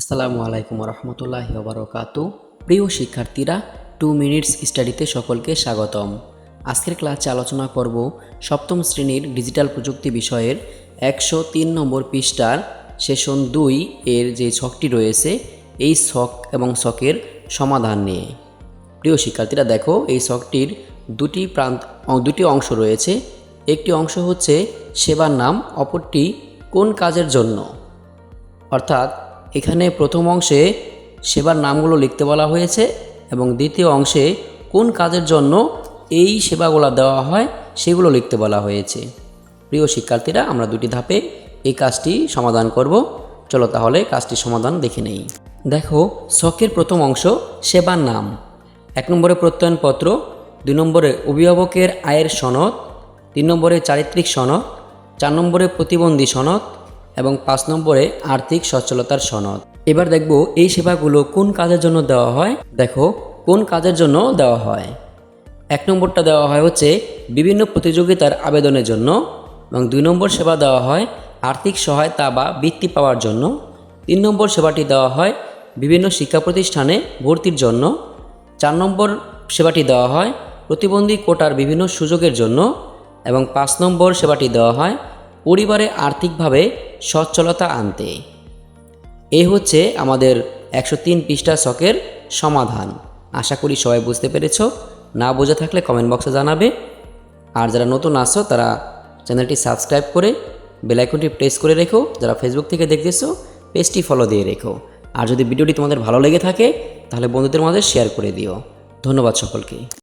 আসসালামু আলাইকুম রহমতুল্লাহ বারকাত প্রিয় শিক্ষার্থীরা, টু মিনিটস স্টাডিতে সকলকে স্বাগতম। আজকের ক্লাসে আলোচনা করব সপ্তম শ্রেণির ডিজিটাল প্রযুক্তি বিষয়ের একশো তিন নম্বর পৃষ্ঠার সেশন দুই এর যে ছকটি রয়েছে, এই ছক এবং ছকের সমাধান নিয়ে। প্রিয় শিক্ষার্থীরা, দেখো, এই ছকটির দুটি প্রান্ত দুটি অংশ রয়েছে। একটি অংশ হচ্ছে সেবার নাম, অপরটি কোন কাজের জন্য? অর্থাৎ এখানে প্রথম অংশে সেবার নামগুলো লিখতে বলা হয়েছে এবং দ্বিতীয় অংশে কোন কাজের জন্য এই সেবাগুলো দেওয়া হয় সেগুলো লিখতে বলা হয়েছে। প্রিয় শিক্ষার্থীরা, আমরা দুটি ধাপে এই কাজটি সমাধান করব। চলো তাহলে কাজটি সমাধান দেখে নেই। দেখো, শখের প্রথম অংশ সেবার নাম। এক নম্বরে প্রত্যয়নপত্র, দুই নম্বরে অভিভাবকের আয়ের সনদ, তিন নম্বরে চারিত্রিক সনদ, চার নম্বরে প্রতিবন্ধী সনদ এবং পাঁচ নম্বরে আর্থিক সচ্ছলতার সনদ। এবার দেখব এই সেবাগুলো কোন কাজের জন্য দেওয়া হয়? দেখো, কোন কাজের জন্য দেওয়া হয়? এক নম্বরটা দেওয়া হয় হচ্ছে বিভিন্ন প্রতিযোগিতার আবেদনের জন্য এবং দুই নম্বর সেবা দেওয়া হয় আর্থিক সহায়তা বা বৃত্তি পাওয়ার জন্য। তিন নম্বর সেবাটি দেওয়া হয় বিভিন্ন শিক্ষা প্রতিষ্ঠানে ভর্তির জন্য। চার নম্বর সেবাটি দেওয়া হয় প্রতিবন্ধী কোটার বিভিন্ন সুযোগের জন্য এবং পাঁচ নম্বর সেবাটি দেওয়া হয় পরিবারে আর্থিকভাবে সচ্ছলতা আনতে। এই হচ্ছে আমাদের একশো তিন পৃষ্ঠা শখের সমাধান। আশা করি সবাই বুঝতে পেরেছ। না বোঝা থাকলে কমেন্ট বক্সে জানাবে। আর যারা নতুন আসছো তারা চ্যানেলটি সাবস্ক্রাইব করে বেলাইকনটি প্রেস করে রেখো। যারা ফেসবুক থেকে দেখতেছো, পেজটি ফলো দিয়ে রেখো। আর যদি ভিডিওটি তোমাদের ভালো লেগে থাকে, তাহলে বন্ধুদের মাঝে শেয়ার করে দিও। ধন্যবাদ সকলকে।